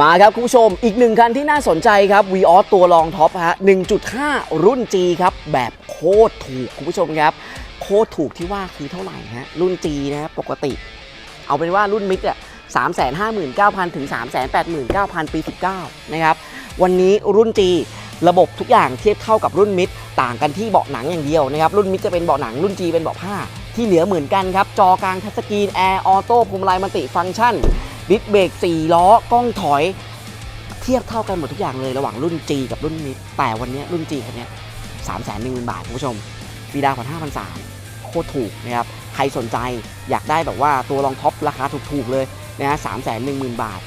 มาครับคุณผู้ชมอีกหนึ่งคันที่น่าสนใจครับ v ีออตัวรองท็อปฮะ 1.5 รุ่น G ครับ แบบโคตรถูกคุณผู้ชมครับ โคตรถูกที่ว่าคือเท่าไหร่ฮะ รุ่น G นะครับปกติ เอาเป็นว่ารุ่นมิกอะ359,000 ถึง 389,000 ปี 19 นะครับ วันนี้รุ่น G ระบบทุกอย่างเทียบเท่ากับรุ่นมิดต่างกันที่เบาะหนังอย่างเดียวนะครับ รุ่นมิดจะเป็นเบาะหนังรุ่น G เป็นเบาะผ้าที่เหลือเหมือนกันครับจอกลางทัชสกรีนแอร์ออโต้พวงมาลัยมัลติฟังก์ชัน ดิสเบรก4ล้อกล้องถอย เทียบเท่ากันหมดทุกอย่างเลยระหว่างรุ่น G กับรุ่นมิดแต่วันนี้รุ่น G คันนี้สามแสนหนึ่งหมื่นบาทคุณผู้ชมฟีดาวผ่อนห้าพันสามโคตรถูกนะครับใครสนใจอยากได้แบบว่าตัวรองท็อปราคาถูกๆเลยนะฮะสามแสนหนึ่งหมื่นบาท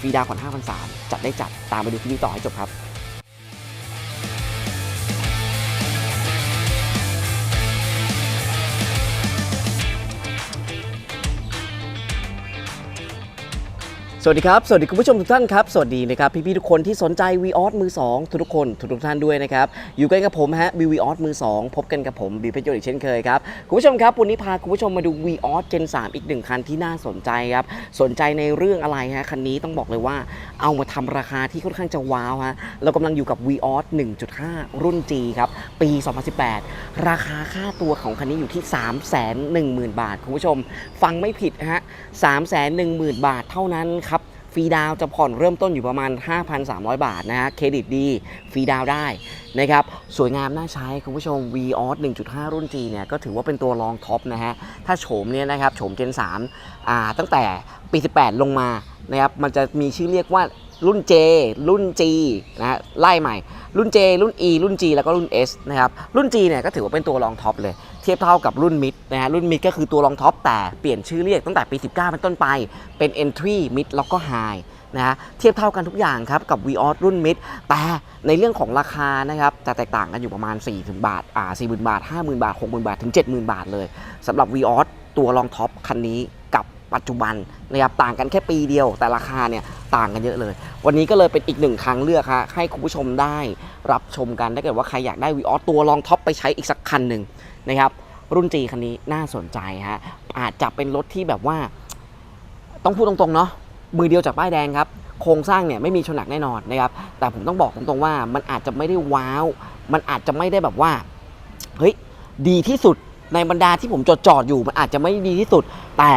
ฟีดาวผ่อนห้าพันสามจัดได้จัดตามไปดูคลิปนี้ต่อให้จบครับ สวัสดีครับ สวัสดีคุณผู้ชมทุกท่านครับ สวัสดีนะครับ พี่ๆทุกคนที่สนใจ v ีออสมือ2ทุกๆคนทุกๆท่านด้วยนะครับ อยู่กันกับผมฮะบิววีออสมือ 2 พบกันกับผมบีเพชรโยอีกเช่นเคยครับ คุณผู้ชมครับ วันนี้พาคุณผู้ชมมาดู v ีออส Gen 3อีกหนึ่งคันที่น่าสนใจครับ สนใจในเรื่องอะไรฮะ คันนี้ต้องบอกเลยว่า เอามาทำราคาที่ค่อนข้างจะว้าวฮะ เรากำลังอยู่กับ v ีออส1.5 รุ่น G ครับ ปี 2018 ราคาค่าตัวของคันนี้อยู่ที่ 310,000 บาท คุณผู้ชม ฟังไม่ผิดฮะ 310,000 บาทเท่านั้นครับ รีดาวจะผ่อนเริ่มต้นอยู่ประมาณ 5,300 บาทนะฮะ เครดิตดีฟรีดาวได้นะครับ สวยงามน่าใช้ คุณผู้ชม v ีออส1.5 รุ่น G เนี่ย ก็ถือว่าเป็นตัวรองท็อปนะฮะ ถ้าโฉมเนี่ยนะครับ โฉม Gen 3อ่าตั้งแต่ปี 18 ลงมานะครับ มันจะมีชื่อเรียกว่ารุ่น J รุ่น G นะฮะไล่ใหม่ รุ่น J รุ่น E รุ่น G แล้วก็รุ่น S นะครับ รุ่น G เนี่ยก็ถือว่าเป็นตัวรองท็อปเลย ทียบเท่ากับรุ่นมิดนะฮะรุ่นมิดก็คือตัวรองท็อปแต่เปลี่ยนชื่อเรียกตั้งแต่ปี 19 เป็นต้นไปเป็น Entry Mid แล้วก็ High นะฮะเทียบเท่ากันทุกอย่างครับกับ v ีออสรุ่นมิดแต่ในเรื่องของราคานะครับจะแตกต่างกันอยู่ประมาณ4ถึงบาทอ่า40,000บาท 50,000 บาท 60,000 บาท ถึง 70,000 บาทเลยสำหรับ v ีออสตัวรองท็อปคันนี้กับปัจจุบันนะครับต่างกันแค่ปีเดียวแต่ราคาเนี่ย ต่างกันเยอะเลย วันนี้ก็เลยเป็นอีกหนึ่งทางเลือกฮะให้คุณผู้ชมได้รับชมกันถ้าเกิดว่าใครอยากได้ v ีออสตัวรองท็อปไปใช้อีกสักคันหนึ่งนะครับรุ่น G คันนี้น่าสนใจฮะอาจจะเป็นรถที่แบบว่า ต้องพูดตรงๆเนาะมือเดียวจากป้ายแดงครับโครงสร้างเนี่ยไม่มีชนหนักแน่นอนนะครับแต่ผมต้องบอกตรงๆว่ามันอาจจะไม่ได้ว้าว มันอาจจะไม่ได้แบบว่าเฮ้ยดีที่สุดในบรรดาที่ผมจดจอดอยู่มันอาจจะไม่ดีที่สุดแต่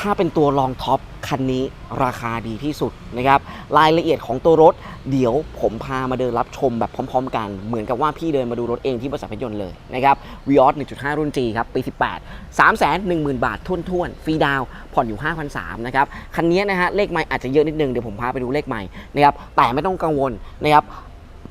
ถ้าเป็นตัวรองท็อปคันนี้ราคาดีที่สุดนะครับ รายละเอียดของตัวรถ เดี๋ยวผมพามาเดินรับชมแบบพร้อม ๆ กัน เหมือนกับว่าพี่เดินมาดูรถเองที่บริษัทพยนต์เลยนะครับวีออส1.5 รุ่น G ครับ ปี 18 3 1 0 0 0 0 บาททุ่นๆ ฟรีดาวผ่อนอยู่ 5,300นะครับ คันนี้นะฮะ เลขใหม่อาจจะเยอะนิดนึง เดี๋ยวผมพาไปดูเลขใหม่นะครับ แต่ไม่ต้องกังวลนะครับ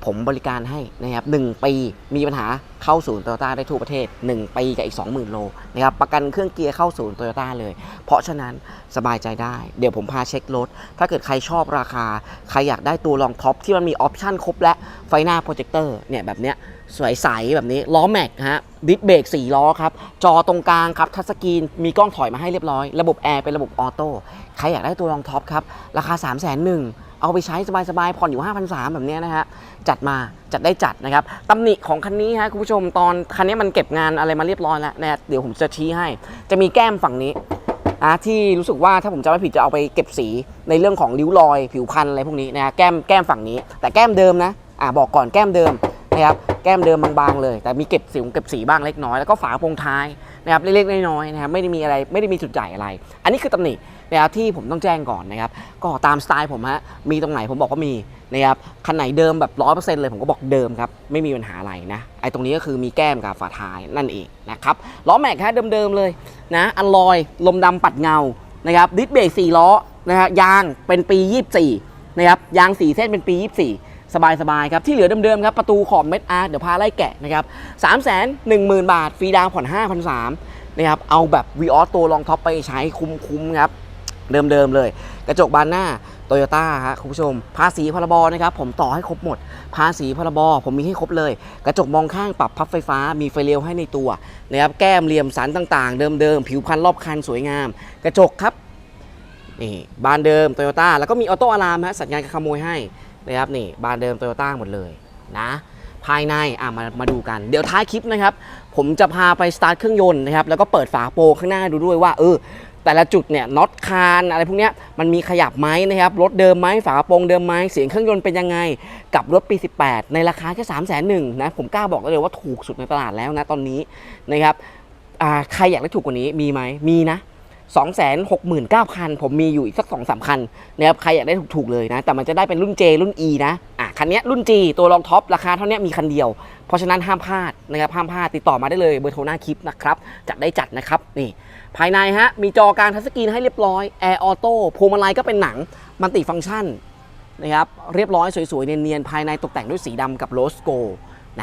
ผมบริการให้นะครับ1ปีมีปัญหาเข้าศูนย์โตโยต้าได้ทั่วประเทศ 1 ปีกับอีก 20,000 โลนะครับประกันเครื่องเกียร์เข้าศูนย์โตโยต้าเลย เพราะฉะนั้นสบายใจได้ เดี๋ยวผมพาเช็ครถ ถ้าเกิดใครชอบราคา ใครอยากได้ตัวรองท็อปที่มันมีออปชั่นครบและไฟหน้าโปรเจคเตอร์เนี่ยแบบเนี้ยสวยใสแบบนี้ล้อแม็กฮะดิสเบรก4ล้อครับ จอตรงกลางครับ ทัชสกรีน มีกล้องถอยมาให้เรียบร้อย ระบบแอร์เป็นระบบออโต้ใครอยากได้ตัวรองท็อปครับ ราคา3 1 0 0 0 0 เอาไปใช้สบายๆผ่อนอยู่ 5,300 แบบนี้นะฮะจัดมาจัดได้จัดนะครับตำหนิของคันนี้ฮะคุณผู้ชมตอนคันนี้มันเก็บงานอะไรมาเรียบร้อยแล้วนะเดี๋ยวผมจะชี้ให้ จะมีแก้มฝั่งนี้นะที่รู้สึกว่าถ้าผมจำไม่ผิดจะเอาไปเก็บสีในเรื่องของริ้วรอย ผิวพันธุ์อะไรพวกนี้นะฮะแก้มแก้มฝั่งนี้ แต่แก้มเดิมนะอ่าบอกก่อนแก้มเดิมนะครับ แก้มเดิมบางๆเลย แต่มีเก็บสีเก็บสีบ้างเล็กน้อยแล้วก็ฝาโปรงท้ายนะครับเล็กๆน้อยๆนะครับไม่ได้มีอะไรไม่ได้มีจุดใหญ่อะไร อันนี้คือตำหนินะครับที่ผมต้องแจ้งก่อนนะครับก็ตามสไตล์ผมฮะมีตรงไหนผมบอกว่ามีนะครับคันไหนเดิมแบบร้อยเปอร์เซ็นต์เลยผมก็บอกเดิมครับไม่มีปัญหาอะไรนะไอ้ตรงนี้ก็คือมีแก้มกับฝาท้ายนั่นเองนะครับล้อแม็กฮะเดิมๆเลยนะอันลอยลมดำปัดเงานะครับดิสเบรก4ล้อนะฮะยางเป็นปี 24นะครับยาง4เส้นเป็นปี 24 สบายๆครับ ที่เหลือเดิมๆครับประตูขอบเม็ดอาร์เดี๋ยวพาไล่แกะนะครับ3 1 0 0 0 0บาทฟรีดาวน์ผ่อน5,300นะครับเอาแบบวีออสตัวลองท็อปไปใช้คุ้มๆครับเดิมๆเลย กระจกบานหน้าโตโยต้าฮะคุณผู้ชม ภาษีพรบนะครับผมต่อให้ครบหมด ภาษีพรบผมมีให้ครบเลย กระจกมองข้างปรับพับไฟฟ้ามีไฟเลี้ยวให้ในตัวนะครับแก้มเหลี่ยมสันต่างๆ เดิมๆ ผิวพันรอบคันสวยงาม กระจกครับนี่บานเดิมโตโยต้าแล้วก็มีออโต้อะลามฮะสัญญาณการขโมยให้ นะครับนี่บานเดิมโตโยต้าหมดเลยนะภายในอะมามาดูกัน เดี๋ยวท้ายคลิปนะครับ ผมจะพาไปสตาร์ทเครื่องยนต์นะครับแล้วก็เปิดฝาโปรข้างหน้าดูด้วยว่าเออแต่ละจุดเนี่ยน็อตคานอะไรพวกนี้มันมีขยับไหมนะครับรถเดิมไหมฝากระโปรงเดิมไหมเสียงเครื่องยนต์เป็นยังไง กับรถปี 18 ในราคาแค่3 0 0 0 0 0นะผมกล้าบอกได้เลยว่าถูกสุดในตลาดแล้วนะตอนนี้นะครับใครอยากได้ถูกกว่านี้มีไหมมีนะ 269,000 ผมมีอยู่อีกสัก2อสคันนะครับใครอยากได้ถูกๆเลยนะ แต่มันจะได้เป็นรุ่น J รุ่น E นะอะคันนี้รุ่น G ตัวรองท็อปราคาเท่านี้มีคันเดียว เพราะฉะนั้นห้ามพลาดนะครับห้ามพลาดติดต่อมาได้เลยเบอร์โทรหน้าคลิปนะครับจัดได้จัดนะครับนี่ภายในฮะมีจอการทัชสกรีนให้เรียบร้อยแอร์ออโต้พวงมาลัยก็เป็นหนังมันติฟังก์ชันนะครับเรียบร้อยสวยๆเนียนๆภายในตกแต่งด้วยสีดำกับโรสโก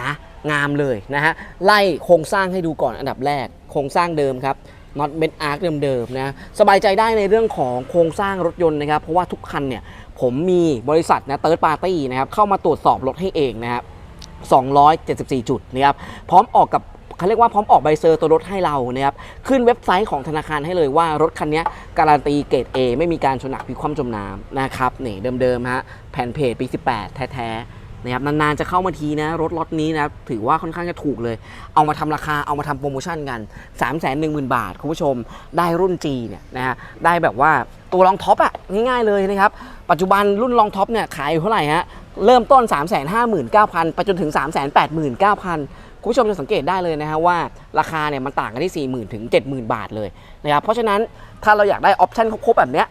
นะงามเลยนะฮะไล่โครงสร้างให้ดูก่อนอันดับแรก โครงสร้างเดิมครับ น็อตเบนอาร์คเดิมๆนะสบายใจได้ในเรื่องของโครงสร้างรถยนต์นะครับเพราะว่าทุกคันเนี่ยผมมีบริษัทนะเติร์ดปาร์ตี้นะครับเข้ามาตรวจสอบรถให้เองนะครับ274 จุดนะครับพร้อมออกกับเขาเรียกว่าพร้อมออกใบเซอร์ตัวรถให้เรานะครับขึ้นเว็บไซต์ของธนาคารให้เลยว่ารถคันนี้การันตีเกรด A ไม่มีการชนหนักพิคว่ำจมน้ำนะครับนี่เดิมๆฮะแผ่นเพจปี 18 แท้ๆ นะครับนานๆจะเข้ามาทีนะรถล็อตนี้นะถือว่าค่อนข้างจะถูกเลย เอามาทำราคาเอามาทำโปรโมชั่นกัน 3 1 0 0 0 0 บาท คุณผู้ชมได้รุ่น G เนี่ยนะฮะได้แบบว่าตัวรองท็อปอะง่ายๆเลยนะครับ ปัจจุบันรุ่นรองท็อปเนี่ยขายอยู่เท่าไหร่ฮะเริ่มต้น 3 5 9 0 0 0 ไปจนถึง 3 8 9 0 0 0 คุณผู้ชมจะสังเกตได้เลยนะฮะว่าราคาเนี่ยมันต่างกันที่ 40,000 ถึง 70,000 บาทเลยนะครับเพราะฉะนั้นถ้าเราอยากได้ออปชั่นครบๆแบบเนี้ย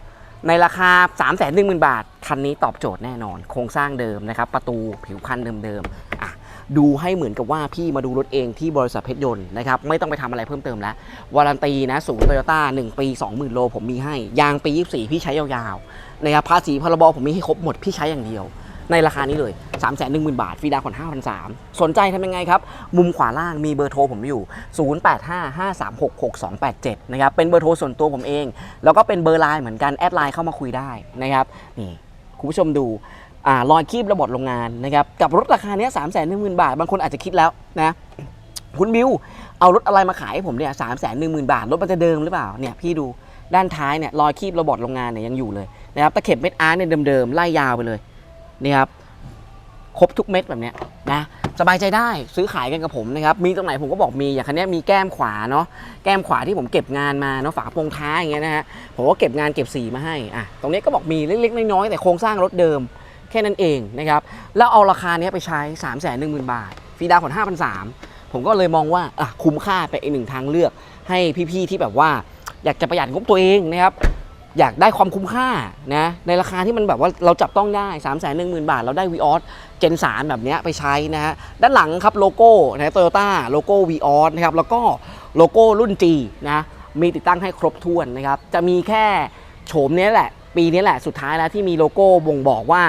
ในราคา 3 1 0 0 0 0 บาท คันนี้ตอบโจทย์แน่นอน โครงสร้างเดิมนะครับ ประตูผิวพันธุ์เดิมๆดูให้เหมือนกับว่าพี่มาดูรถเองที่บริษัทเพชรยนต์นะครับ ไม่ต้องไปทำอะไรเพิ่มเติมแล้ว วารันตีนะศูนย์โตโยต้า1ปี 20,000 โลผมมีให้ ยางปี 24 พี่ใช้ยาวๆนะครับภาษีพรบผมมีให้ครบหมดพี่ใช้อย่างเดียว ในราคานี้เลย 3 1 0 0 0 0 บาทฟรีดาวน์ผ่อน5,300สนใจทำยังไงครับ มุมขวาล่างมีเบอร์โทรผมอยู่ 0855366287 นะครับ เป็นเบอร์โทรส่วนตัวผมเอง แล้วก็เป็นเบอร์ไลน์เหมือนกัน แอดไลน์เข้ามาคุยได้นะครับ นี่คุณผู้ชมดูอรอยคีบระบดโรงงานนะครับ กับรถราคาเนี้ย3 1 0 0 0 0บาท บางคนอาจจะคิดแล้วนะคุณบิวเอารถอะไรมาขายให้ผมเนี่ยสามแสนหนึ่งหมื่นบาท รถมันจะเดิมหรือเปล่าเนี่ยพี่ดูด้านท้ายเนี่ยรอยคีบระบดโรงงานเนี่ยยังอยู่เลยนะครับตะเข็บเม็ดอาร์ตเนี่ยเดิมๆไล่ยาวไปเลย นี่ครับครบทุกเม็ดแบบนี้นะสบายใจได้ซื้อขายกันกับผมนะครับมีตรงไหนผมก็บอกมีอย่างคันนี้มีแก้มขวาเนาะแก้มขวาที่ผมเก็บงานมาเนาะฝากระโปรงท้ายอย่างเงี้ยนะฮะผมก็เก็บงานเก็บสีมาให้อะตรงนี้ก็บอกมีเล็กๆน้อยๆแต่โครงสร้างรถเดิมแค่นั้นเองนะครับแล้วเอาราคาเนี้ยไปใช้ 3 1 0 0 0 0 บาทฟรีดาวน์ผ่อน5,300ผมก็เลยมองว่าอะคุ้มค่าไปอีกหนึ่งทางเลือก ให้พี่ๆที่แบบว่าอยากจะประหยัดงบตัวเองนะครับ อยากได้ความคุ้มค่านะในราคาที่มันแบบว่าเราจับต้องได้ 3 1 0 0 0 0 บาท เราได้ v ีออสเจน3แบบนี้ไปใช้นะฮะด้านหลังครับโลโก้นะโตโยต้าโลโก้ v ีออสนะครับแล้วก็โลโก้รุ่น G นะมีติดตั้งให้ครบถ้วนนะครับจะมีแค่โฉมนี้แหละ ปีนี้แหละสุดท้ายแล้วที่มีโลโก้บ่งบอกว่า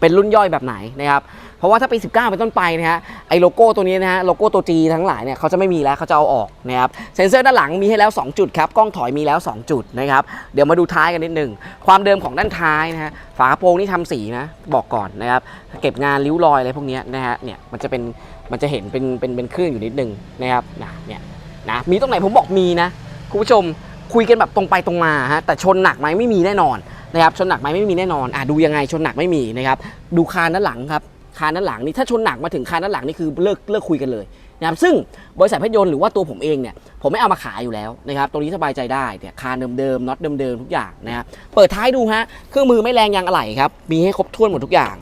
เป็นรุ่นย่อยแบบไหนนะครับ เพราะว่าถ้าปี 19 เป็นต้นไปนะฮะไอ้โลโก้ตัวนี้นะฮะโลโก้ตัว G ทั้งหลายเนี่ยเขาจะไม่มีแล้วเขาจะเอาออกนะครับเซ็นเซอร์ด้านหลังมีให้แล้ว 2 จุดครับกล้องถอยมีแล้ว 2 จุดนะครับเดี๋ยวมาดูท้ายกันนิดหนึ่งความเดิมของด้านท้ายนะฮะฝากระโปรงนี่ทำสีนะบอกก่อนนะครับเก็บงานริ้วรอยอะไรพวกนี้นะฮะเนี่ยมันจะเป็นมันจะเห็นเป็นเป็นเป็นคลื่นอยู่นิดหนึ่งนะครับนะเนี่ยนะมีตรงไหนผมบอกมีนะคุณผู้ชมคุยกันแบบตรงไปตรงมาฮะแต่ชนหนักไหมไม่มีแน่นอนนะครับชนหนักไหมไม่มีแน่นอนอะดูยังไงชนหนักไม่มีนะครับดูคานด้านหลังครับ คานด้านหลังนี่ถ้าชนหนักมาถึงคานด้านหลังนี่คือเลิกเลิกคุยกันเลยนะครับซึ่งบริษัทเพชรยนต์หรือว่าตัวผมเองเนี่ยผมไม่เอามาขายอยู่แล้วนะครับตรงนี้สบายใจได้เนี่ยคานเดิมๆน็อตเดิมๆทุกอย่างนะครับเปิดท้ายดูฮะเครื่องมือไม่แรงยางอะไหล่ครับมีให้ครบถ้วนหมดทุกอย่าง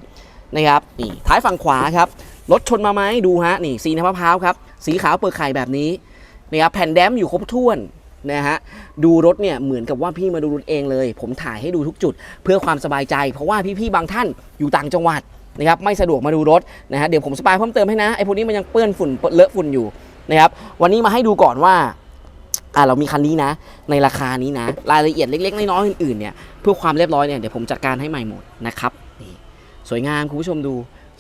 นะครับนี่ท้ายฝั่งขวาครับรถชนมาไหมดูฮะนี่สีน้ำมะพร้าวครับสีขาวเปิดไข่แบบนี้นะครับแผ่นแดมอยู่ครบถ้วนนะฮะดูรถเนี่ยเหมือนกับว่าพี่มาดูรถเองเลย ผมถ่ายให้ดูทุกจุด เพื่อความสบายใจ เพราะว่าพี่ๆบางท่านอยู่ต่างจังหวัด นะครับไม่สะดวกมาดูรถนะฮะเดี๋ยวผมสปายเพิ่มเติมให้นะไอ้พวกนี้มันยังเปื้อนฝุ่นเลอะฝุ่นอยู่นะครับวันนี้มาให้ดูก่อนว่าอ่าเรามีคันนี้นะ ในราคานี้นะ รายละเอียดเล็กๆน้อยๆอื่นๆเนี่ยเพื่อความเรียบร้อยเนี่ยเดี๋ยวผมจัดการให้ใหม่หมดนะครับนี่สวยงามคุณผู้ชมดู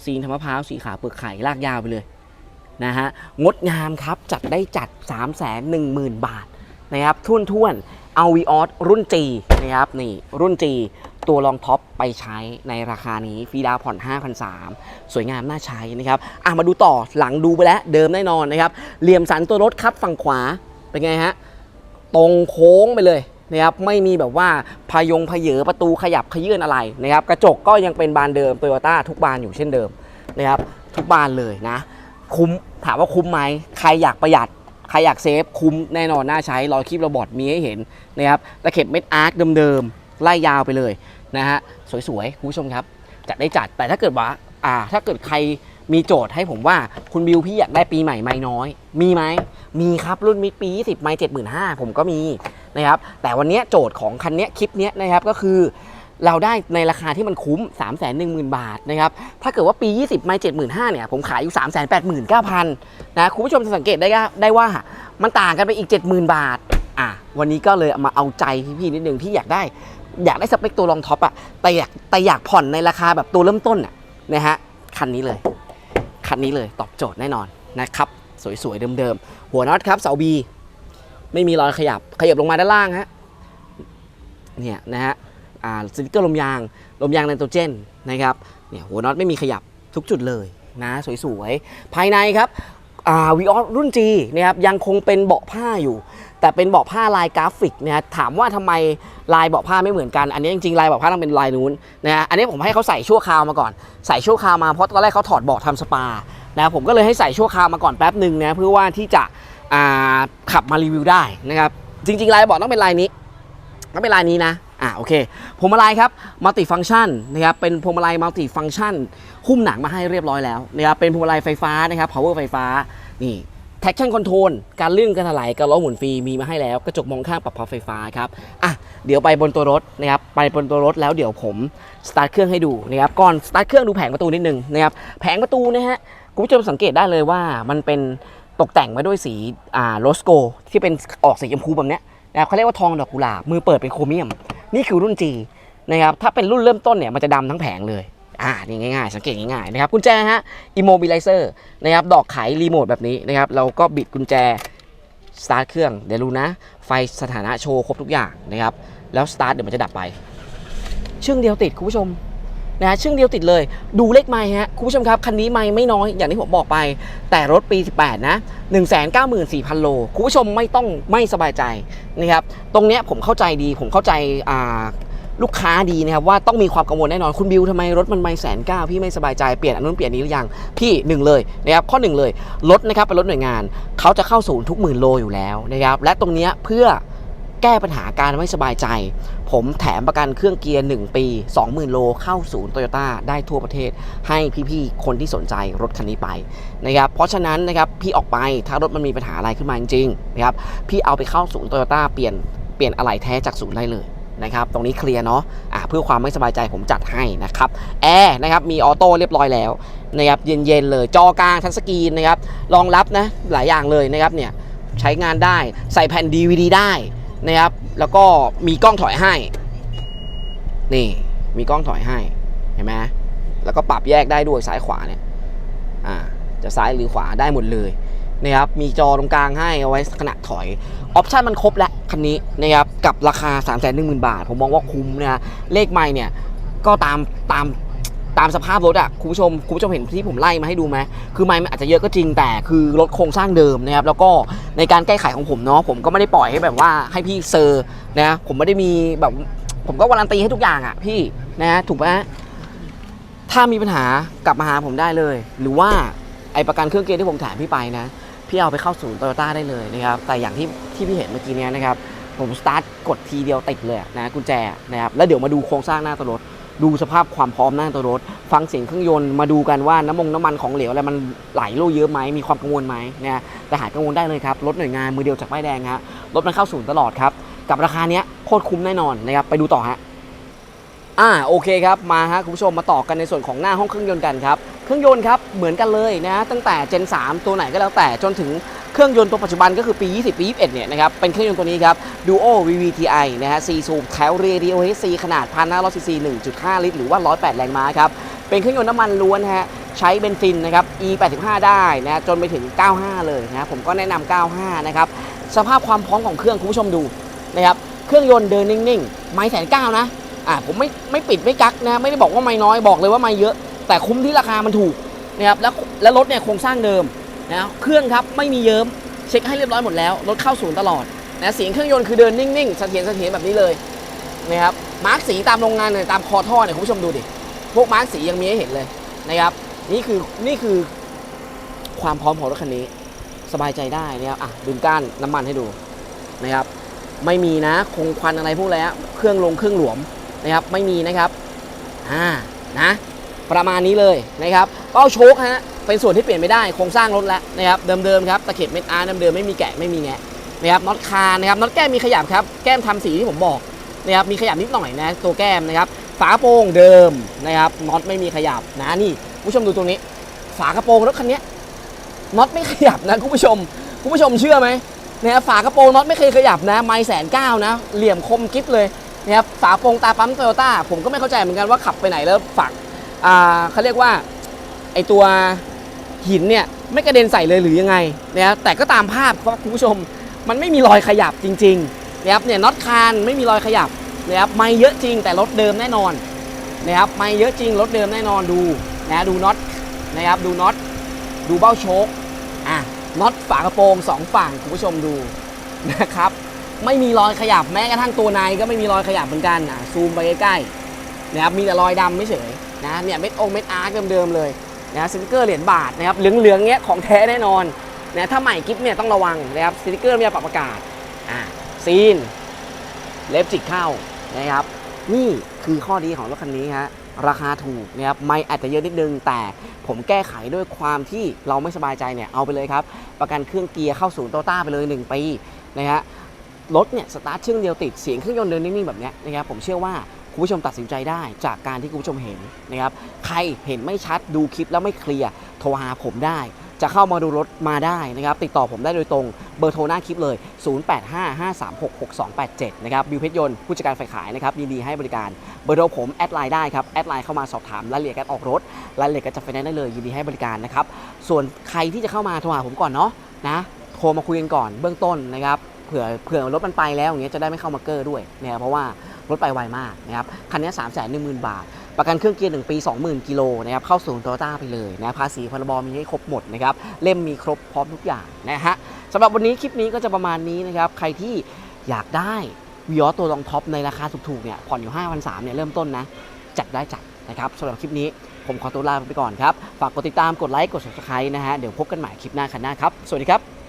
ซีนธรรมะพร้าวสีขาวเปลือกไข่ลากยาวไปเลยนะฮะงดงามครับจัดได้จัด 3 1 0 0 0 0 บาทนะครับทุ่นท่วนๆ เอาวีออสรุ่น G นะครับนี่รุ่น G ตัวรองท็อปไปใช้ในราคานี้ฟรีดาวผ่อน5,300สวยงามน่าใช้นะครับอะมาดูต่อหลังดูไปแล้วเดิมแน่นอนนะครับเหลี่ยมสันตัวรถครับฝั่งขวาเป็นไงฮะตรงโค้งไปเลยนะครับไม่มีแบบว่าพายงพเยอประตูขยับขยื่นอะไรนะครับกระจกก็ยังเป็นบานเดิมโตโยต้าทุกบานอยู่เช่นเดิมนะครับทุกบานเลยนะคุ้มถามว่าคุ้มไหมใครอยากประหยัด ใครอยากเซฟคุ้มแน่นอนน่าใช้รอยคลิปโรบอทมีให้เห็นนะครับตะเข็บเม็ดอาร์คเดิมๆไล่ยาวไปเลยนะฮะสวยๆคุณผู้ชมครับจัดได้จัดแต่ถ้าเกิดว่าอ่า ถ้าเกิดใครมีโจทย์ให้ผมว่าคุณบิวพี่อยากได้ปีใหม่ไม่น้อย มีไหมมีครับรุ่นมิดปี 20 ไม่ 75,000 ผมก็มีนะครับแต่วันนี้โจทย์ของคันนี้คลิปนี้นะครับก็คือ เราได้ในราคาที่มันคุ้ม 3 1 0 0 0 0 บาทนะครับ ถ้าเกิดว่าปี 20 ไม่75,000เนี่ย ผมขายอยู่ 3 8 9 0 0 0 นะ คุณผู้ชมจะสังเกตได้ได้ว่า มันต่างกันไปอีก 70,000 บาท อะ วันนี้ก็เลยมาเอาใจพี่ๆนิดนึงที่อยากได้ อยากได้สเปคตัวรองท็อปอะแต่อยากแต่อยากผ่อนในราคาแบบตัวเริ่มต้นอะนะฮะ คันนี้เลย คันนี้เลยตอบโจทย์แน่นอนนะครับ สวยๆเดิมๆ หัวน็อตครับเสาบี ไม่มีรอยขยับ ขยับลงมาด้านล่างฮะ เนี่ยนะฮะ สติกเกอร์ลมยาง ลมยางไนโตรเจนนะครับเนี่ยหัวน็อตไม่มีขยับทุกจุดเลยนะสวยๆ ภายในครับวีออสรุ่น G นะครับยังคงเป็นเบาะผ้าอยู่ แต่เป็นเบาะผ้าลายกราฟิกนะฮะถามว่าทำไมลายเบาะผ้าไม่เหมือนกัน อันนี้จริงๆลายเบาะผ้าต้องเป็นลายนู้นนะฮะอันนี้ผมให้เขาใส่ชั่วคราวมาก่อน ใส่ชั่วคราวมาเพราะตอนแรกเขาถอดเบาะทำสปานะผมก็เลยให้ใส่ชั่วคราวมาก่อนแป๊บหนึ่งนะเพื่อว่าที่จะขับมารีวิวได้นะครับจริงๆลายเบาะต้องเป็นลายนี้ก็เป็นลายนี้นะ อ่าโอเคพวงมาลัยครับมัลติฟัง c t ชันนะครับเป็นพวงมาลัยมัลติฟัง c t ชันหุ้มหนังมาให้เรียบร้อยแล้วนะครับเป็นพวงมาลัยไฟฟ้านะครับ power ไฟฟ้านี่ traction control การลื่นการถลายการล้อหมุนฟรีมีมาให้แล้วกระจกมองข้างปรับพับไฟฟ้าครับอะเดี๋ยวไปบนตัวรถนะครับไปบนตัวรถแล้วเดี๋ยวผมสตาร์ทเครื่องให้ดูนะครับก่อนสตาร์ทเครื่องดูแผงประตูนิดนึงนะครับแผงประตูนะฮะคุณผู้ชมสังเกตได้เลยว่ามันเป็นตกแต่งมาด้วยสีอ่าโรสโกที่เป็นออกสีชมพูแบบเนี้ยนะครับเขาเรียกว่าทองดอกกุหลาบมือเปิดเป็นโครเมียม นี่คือรุ่น G นะครับถ้าเป็นรุ่นเริ่มต้นเนี่ยมันจะดำทั้งแผงเลยอ่านี่ง่ายๆ สังเกตง่ายๆนะครับกุญแจฮะอิโมบิลิเซอร์นะครับดอกไขรีโมทแบบนี้นะครับเราก็บิดกุญแจสตาร์ทเครื่องเดี๋ยวรู้นะ ไฟสถานะโชว์ครบทุกอย่างนะครับแล้วสตาร์ทเดี๋ยวมันจะดับไป เชื่องเดียวติดคุณผู้ชม นะฮะเชื่องเดียวติดเลย ดูเลขไม้ฮะคุณผู้ชมครับ คันนี้ไม้ไม่น้อยอย่างที่ผมบอกไป แต่รถปี 18 นะ 194,000 โล คุณผู้ชมไม่ต้องไม่สบายใจนะครับตรงเนี้ยผมเข้าใจดีผมเข้าใจอ่าลูกค้าดีนะครับว่าต้องมีความกังวลแน่นอนคุณบิวทำไมรถมันไม่แสนเก้าพี่ไม่สบายใจเปลี่ยนอันนู้นเปลี่ยนนี้หรือยังพี่หนึ่งเลยนะครับข้อหนึ่งเลยรถนะครับเป็นรถหน่วยงานเขาจะเข้าศูนย์ทุกหมื่นโลอยู่แล้วนะครับและตรงเนี้ยเพื่อ แก้ปัญหาการไม่สบายใจ ผมแถมประกันเครื่องเกียร์ 1 ปี 20,000 โลเข้าศูนย์โตโยต้าได้ทั่วประเทศ ให้พี่ๆ คนที่สนใจรถคันนี้ไปนะครับเพราะฉะนั้นนะครับพี่ออกไปถ้ารถมันมีปัญหาอะไรขึ้นมาจริงๆนะครับพี่เอาไปเข้าศูนย์โตโยต้าเปลี่ยนเปลี่ยนอะไหล่แท้จากศูนย์ได้เลยนะครับตรงนี้เคลียร์เนาะอ่าเพื่อความไม่สบายใจผมจัดให้นะครับแอร์นะครับมีออโต้เรียบร้อยแล้วนะครับเย็นๆเลยจอกลางทัชสกรีนนะครับรองรับนะหลายอย่างเลยนะครับเนี่ยใช้งานได้ใส่แผ่น DVD ได้ นะครับ แล้วก็มีกล้องถอยให้ นี่มีกล้องถอยให้เห็นไหมแล้วก็ปรับแยกได้ด้วยซ้ายขวาเนี่ยอ่าจะซ้ายหรือขวาได้หมดเลยนะครับมีจอตรงกลางให้เอาไว้ขณะถอยออปชันมันครบแล้วคันนี้นะครับกับราคา 3 1 0 0 0 0 บาท ผมมองว่าคุ้มนะเลขไม่เนี่ยก็ตามตาม ตามสภาพรถอะคุณผู้ชมคุณผู้ชมเห็นที่ผมไล่มาให้ดูไหมคือไม่มันอาจจะเยอะก็จริงแต่คือรถโครงสร้างเดิมนะครับแล้วก็ในการแก้ไขของผมเนาะผมก็ไม่ได้ปล่อยให้แบบว่าให้พี่เซอร์นะผมไม่ได้มีแบบผมก็วารันตีให้ทุกอย่างอะพี่นะถูกไหมถ้ามีปัญหากลับมาหาผมได้เลย หรือว่าไอประกันเครื่องเกียร์ที่ผมแถมพี่ไปนะพี่เอาไปเข้าศูนย์โตโยต้าได้เลยนะครับแต่อย่างที่ที่พี่เห็นเมื่อกี้เนี้ยนะครับผมสตาร์ทกดทีเดียวติดเลยนะกุญแจนะครับแล้วเดี๋ยวมาดูโครงสร้างหน้าตัวรถ ดูสภาพความพร้อมหน้าตัวรถ ฟังเสียงเครื่องยนต์มาดูกันว่าน้ำมงน้ำมันของเหลวอะไรมันไหลรั่วเยอะไหมมีความกังวลไหมนะแต่หายกังวลได้เลยครับรถหน่วยงานมือเดียวจากป้ายแดงฮะรถมันเข้าศูนย์ตลอดครับกับราคาเนี้ยโคตรคุ้มแน่นอนนะครับไปดูต่อฮะ อ่าโอเคครับมาฮะคุณผู้ชมมาต่อกันในส่วนของหน้าห้องเครื่องยนต์กันครับเครื่องยนต์ครับเหมือนกันเลยนะตั้งแต่ Gen 3 ตัวไหนก็แล้วแต่จนถึงเครื่องยนต์ตัวปัจจุบันก็คือปี 20 ปี 21 เนี่ยนะครับเป็นเครื่องยนต์ตัวนี้ครับ Duo VVTi นะฮะ4สูบแถวเรดิโอ HC ขนาด 1,500ซีซี1.5 ลิตร หรือว่า 108 แรงม้าครับ เป็นเครื่องยนต์น้ำมันล้วนฮะใช้เบนซินนะครับ E85 ได้นะจนไปถึง 95 เลยนะผมก็แนะนำ 95 นะครับสภาพความพร้อมของเครื่องคุณผู้ชมดูนะครับเครื่องยนต์เดินนิ่งๆ ไม่แสนเก้านะ อ่าผมไม่ไม่ปิดไม่กักนะไม่ได้บอกว่าไม่น้อยบอกเลยว่าไม่เยอะ แต่คุ้มที่ราคามันถูกนะครับแล้วแล้วรถเนี่ยโครงสร้างเดิมนะเครื่องครับไม่มีเยิ้มเช็คให้เรียบร้อยหมดแล้วรถเข้าศูนย์ตลอดนะเสียงเครื่องยนต์คือเดินนิ่งๆเสถียรเสถียรแบบนี้เลยนะครับมาร์กสีตามโรงงานเนี่ยตามคอท่อเนี่ยคุณผู้ชมดูดิพวกมาร์กสียังมีให้เห็นเลยนะครับนี่คือนี่คือความพร้อมของรถคันนี้สบายใจได้นะครับอะดึงก้านน้ำมันให้ดูนะครับไม่มีนะคงควันอะไรพวกแล้วเครื่องลงเครื่องหลวม นะครับไม่มีนะครับอ่านะประมาณนี้เลยนะครับเป้าโชคฮะเป็นส่วนที่เปลี่ยนไม่ได้โครงสร้างรถแล้วนะครับเดิมๆครับตะเข็บเม็ดอาร์เดิมๆไม่มีแกะไม่มีแงะนะครับน็อตคานนะครับน็อตแก้มมีขยับครับแก้มทำสีที่ผมบอกนะครับมีขยับนิดหน่อยนะตัวแก้มนะครับฝากระโปรงเดิมนะครับน็อตไม่มีขยับนะนี่ผู้ชมดูตรงนี้ ฝากระโปรงรถคันนี้น็อตไม่ขยับนะคุณผู้ชมคุณผู้ชมเชื่อไหมนะฝากระโปรงน็อตไม่เคยขยับนะ ไม่แสนเก้านะ เหลี่ยมคมกิ๊บเลย นะครับฝาโปรงตาปั๊มโตโยต้าผมก็ไม่เข้าใจเหมือนกันว่าขับไปไหนแล้วฝากอ่าเขาเรียกว่าไอตัวหินเนี่ยไม่กระเด็นใส่เลยหรือยังไงนะครับแต่ก็ตามภาพครับคุณผู้ชมมันไม่มีรอยขยับจริงๆนะครับเนี่ยน็อตคานไม่มีรอยขยับนะครับไม่เยอะจริงแต่รถเดิมแน่นอนนะครับไม่เยอะจริงรถเดิมแน่นอนดูนะดูน็อตนะครับดูน็อตดูเบ้าโชคอะน็อตฝากระโปรงสองฝั่งคุณผู้ชมดูนะครับ ไม่มีรอยขยับแม้กระทั่งตัวในก็ไม่มีรอยขยับเหมือนกันอะซูมไปใกล้ๆนะครับมีแต่รอยดำไม่เฉยนะเนี่ยเม็ดองเม็ดอาร์เดิมๆเลยนะสติกเกอร์เหรียญบาทนะครับเหลืองๆเงี้ยของแท้แน่นอนนะถ้าใหม่กิฟเนี่ยต้องระวังนะครับสติกเกอร์มีปรับอากาศอ่าซีนเล็บจิกเข้านะครับนี่คือข้อดีของรถคันนี้ฮะราคาถูกนะครับไม่อาจจะเยอะนิดนึง แต่ผมแก้ไขด้วยความที่เราไม่สบายใจเนี่ยเอาไปเลยครับ ประกันเครื่องเกียร์เข้าศูนย์โตต้าไปเลย 1 ปีนะฮะ รถเนี่ยสตาร์ทเชื่องเดียวติดเสียงเครื่องยนต์เดินนิ่งๆแบบนี้นะครับผมเชื่อว่าคุณผู้ชมตัดสินใจได้จากการที่คุณผู้ชมเห็นนะครับใครเห็นไม่ชัดดูคลิปแล้วไม่เคลียร์โทรหาผมได้ จะเข้ามาดูรถมาได้นะครับติดต่อผมได้โดยตรงเบอร์โทรหน้าคลิปเลย 0855366287 นะครับบิวเพชรยนต์ผู้จัดการฝ่ายขายนะครับยินดีให้บริการเบอร์โทรผมแอดไลน์ได้ครับแอดไลน์เข้ามาสอบถามรายละเอียดการออกรถรายละเอียดการจัดไฟแนนซ์ได้เลยยินดีให้บริการนะครับส่วนใครที่จะเข้ามาโทรหาผมก่อนเนาะนะโทรมาคุยกันก่อนเบื้องต้นนะครับ เผื่อเผื่อรถมันไปแล้วอย่างเงี้ยจะได้ไม่เข้ามาเกอร์ด้วยนะครับเพราะว่ารถไปไวมากนะครับคันนี้3 1 0 0 0 0บาท ประกันเครื่องเกียร์1ปี 20,000 กิโลนะครับเข้าศูนย์โตโยต้าไปเลยนะภาษีพรบมีให้ครบหมดนะครับเล่มมีครบพร้อมทุกอย่างนะฮะสำหรับวันนี้คลิปนี้ก็จะประมาณนี้นะครับใครที่อยากได้วิออตัวรองท็อปในราคาถูกๆเนี่ยผ่อนอยู่5 3 0 0เนี่ยเริ่มต้นนะจัดได้จัดนะครับสำหรับคลิปนี้ผมขอตัวลาไปก่อนครับ ฝากกดติดตามกดไลค์กด subscribe นะฮะเดี๋ยวพบกันใหม่คลิปหน้าคันหน้าครับ สวัสดีครับ